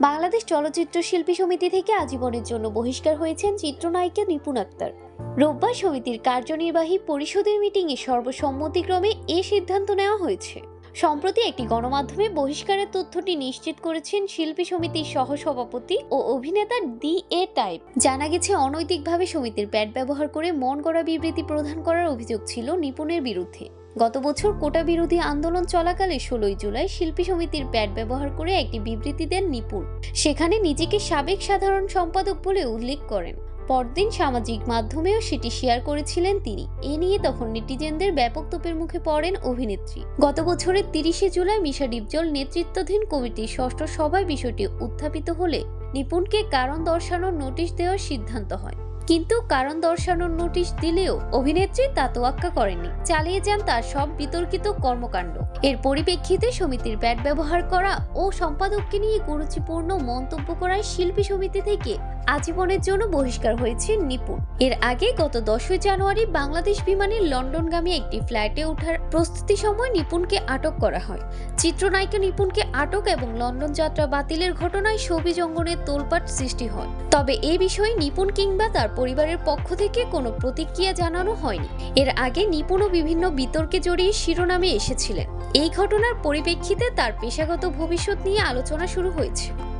বাংলাদেশ চলচ্চিত্র শিল্পী সমিতি থেকে আজীবনের জন্য বহিষ্কার হয়েছেন চিত্রনায়িকা নিপুণ আক্তার। রোববার সমিতির কার্যনির্বাহী পরিষদের মিটিংয়ে সর্বসম্মতিক্রমে এ সিদ্ধান্ত নেওয়া হয়েছে। সম্প্রতি একটি গণমাধ্যমে বহিষ্কারের তথ্যটি নিশ্চিত করেছেন শিল্পী সমিতির সহসভাপতি ও অভিনেতা ডি এ টাইপ। জানা গেছে, অনৈতিকভাবে সমিতির প্যাড ব্যবহার করে মন গড়া বিবৃতি প্রদান করার অভিযোগ ছিল নিপুণের বিরুদ্ধে। গত বছর কোটা বিরোধী আন্দোলন চলাকালে ষোলোই জুলাই শিল্পী সমিতির প্যাড ব্যবহার করে একটি বিবৃতি দেন নিপুণ। সেখানে নিজেকে সাবেক সাধারণ সম্পাদক বলে উল্লেখ করেন। পরদিন সামাজিক মাধ্যমেও সেটি শেয়ার করেছিলেন তিনি। এ নিয়ে তখন নেটিজেনদের ব্যাপক তোপের মুখে পড়েন অভিনেত্রী। গত বছরের তিরিশে জুলাই মিশা ডিপজল নেতৃত্বাধীন কমিটির ষষ্ঠ সভায় বিষয়টি উত্থাপিত হলে নিপুণকে কারণ দর্শানোর নোটিশ দেওয়ার সিদ্ধান্ত হয়। কিন্তু কারণ দর্শানোর নোটিশ দিলেও অভিনেত্রী তা তোয়াক্কা করেননি। চালিয়ে যান তার সব বিতর্কিত কর্মকাণ্ড। এর পরিপ্রেক্ষিতে সমিতির ব্যাট ব্যবহার করা ও সম্পাদককে নিয়ে কুরুচিপূর্ণ মন্তব্য করায় শিল্পী সমিতি থেকে আজীবনের জন্য বহিষ্কার হয়েছে নিপুণ। এর আগে গত দশই জানুয়ারি বাংলাদেশ বিমানের লন্ডনগামী একটি ফ্লাইটে ওঠার প্রস্তুতি সময় নিপুণকে আটক করা হয়। চিত্রনায়িকা নিপুণকে আটক এবং লন্ডন যাত্রা বাতিলের ঘটনায় সবিজ অঙ্গনের তোলপাট সৃষ্টি হয়। তবে এ বিষয়ে নিপুণ কিংবা তার পরিবারের পক্ষ থেকে কোনো প্রতিক্রিয়া জানানো হয়নি। এর আগে নিপুণও বিভিন্ন বিতর্কে জড়িয়ে শিরোনামে এসেছিলেন। এই ঘটনার পরিপ্রেক্ষিতে তার পেশাগত ভবিষ্যৎ নিয়ে আলোচনা শুরু হয়েছে।